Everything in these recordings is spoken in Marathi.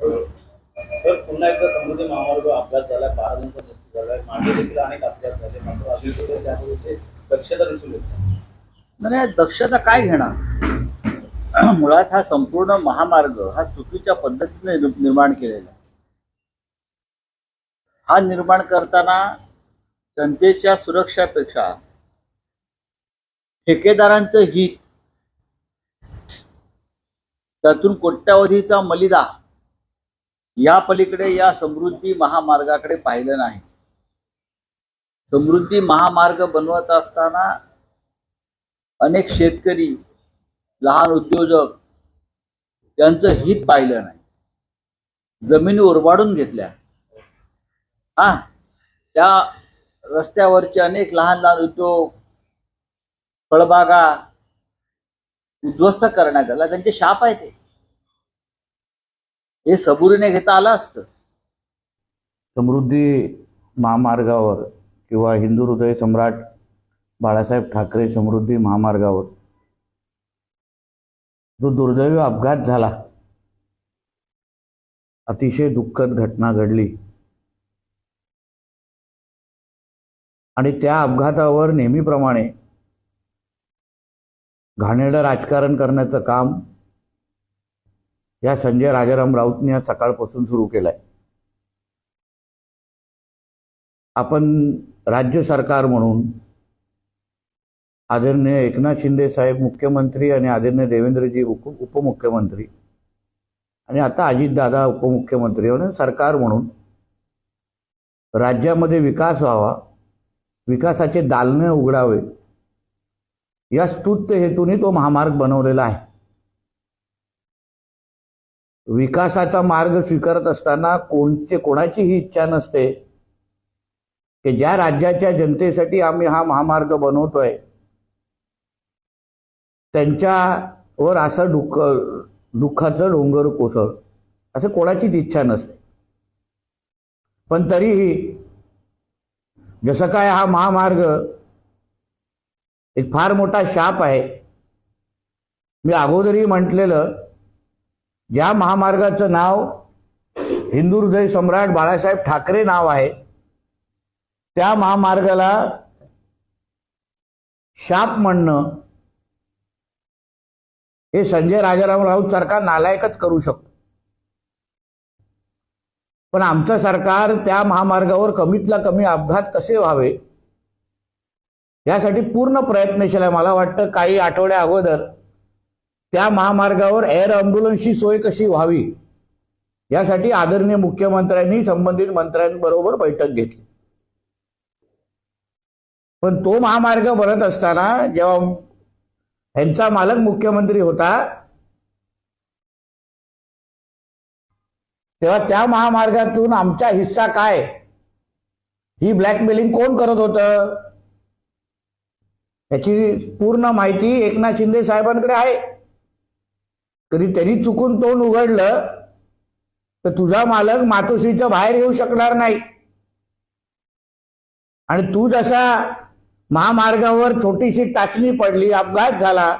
तर पुन्हा एकदा समृद्धी महामार्ग अपघात झाला बारा जणांचा मृत्यू झाला मागे देखील अनेक अपघात झाले मात्र त्यामध्ये दक्षता दिसून येत म्हणजे दक्षता काय घेणार मुळात हा संपूर्ण महामार्ग हा चुकीच्या पद्धतीने निर्माण केलेला आहे. हा निर्माण करताना जनतेच्या सुरक्षापेक्षा ठेकेदारांचं हित त्यातून कोट्यावधीचा मलिदा या पलीकडे या समृद्धी महामार्गाकडे पाहिलं नाही. समृद्धी महामार्ग बनवत असताना अनेक शेतकरी लहान उद्योजक त्यांचं हित पाहिलं नाही. जमिनी उरबाडून घेतल्या. हा? त्या रस्त्यावरचे अनेक लहान लहान उद्योग फळबागा उद्ध्वस्त करण्यात आला. त्यांचे शाप आहे ते. हे सबुरीने घेता आलं असतं. समृद्धी महामार्गावर किंवा हिंदू हृदय सम्राट बाळासाहेब ठाकरे समृद्धी महामार्गावर. जो दुर्दैवी अपघात झाला अतिशय दुःखद घटना घडली. आणि त्या अपघातावर नेहमीप्रमाणे घाणेरडं राजकारण करण्याचं काम या संजय राजाराम राऊतने आज सकाळपासून सुरू केलाय. आपण राज्य सरकार म्हणून आदरणीय एकनाथ शिंदे साहेब मुख्यमंत्री आणि आदरणीय देवेंद्रजी उप उपमुख्यमंत्री आणि आता अजितदादा उपमुख्यमंत्री म्हणून सरकार म्हणून राज्यामध्ये विकास व्हावा विकासाचे दालने उघडावे या स्तुत्य हेतूने तो महामार्ग बनवलेला आहे. विकासाचा मार्ग स्वीकारत असताना कोणते कोणाचीही इच्छा नसते की ज्या राज्याच्या जनतेसाठी आम्ही हा महामार्ग बनवतोय त्यांच्यावर असं दुःख दुःखाचं डोंगर कोसळ असं कोणाचीच इच्छा नसते. पण तरीही जसं काय हा महामार्ग एक फार मोठा शाप आहे मी अगोदरही म्हटलेलं ज्या महामार्गाचं नाव हिंदू हृदय सम्राट बाळासाहेब ठाकरे नाव आहे. त्या महामार्गाला शाप म्हणणं हे संजय राजाराम राऊत सरकार नालायकच करू शकतो. पण आमचं सरकार त्या महामार्गावर कमीतला कमी अपघात कसे व्हावे यासाठी पूर्ण प्रयत्नशील आहे. मला वाटतं काही आठवड्या अगोदर त्या महामार्गावर एअर अँब्युलन्सची सोय कशी व्हावी? यासाठी आदरणीय मुख्यमंत्र्यांनी संबंधित मंत्र्यांबरोबर बैठक घेतली. पण तो महामार्ग बनत असताना जेव्हा यांचा मालक मुख्यमंत्री होता तेव्हा त्या महामार्गातून आमचा हिस्सा काय? ही ब्लॅकमेलिंग कोण करत होतं? याची पूर्ण माहिती एकनाथ शिंदे साहेबांकडे आहे. कधी त्यांनी चुकून तोंड उघडलं तर तुझा मालक मातोश्रीच्या बाहेर येऊ शकणार नाही. आणि तू जसा महामार्गावर छोटीशी टाचणी पडली अपघात झाला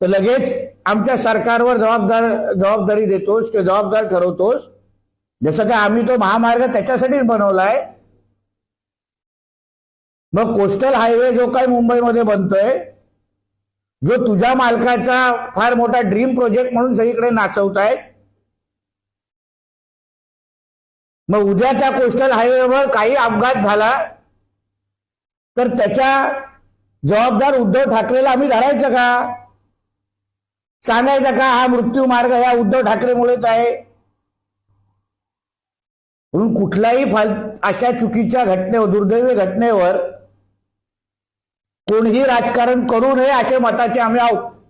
तर लगेच आमच्या सरकारवर जबाबदार जबाबदारी देतोस किंवा जबाबदार ठरवतोस. जसं काय आम्ही तो महामार्ग त्याच्यासाठीच बनवलाय. मग कोस्टल हायवे जो काय मुंबईमध्ये बनतोय जो तुझ्या मालकाचा फार मोठा ड्रीम प्रोजेक्ट म्हणून सगळीकडे नाचवताय मग उद्या त्या कोस्टल हायवेवर काही अपघात झाला तर त्याच्या जबाबदार उद्धव ठाकरेला आम्ही धरायचं का? सांगायचं का हा मृत्यू मार्ग या उद्धव ठाकरेमुळेच आहे? म्हणून कुठल्याही फाल अशा चुकीच्या घटनेवर दुर्दैवी घटनेवर कोणीही राजकारण करू नये असे मताचे आम्ही आहोत.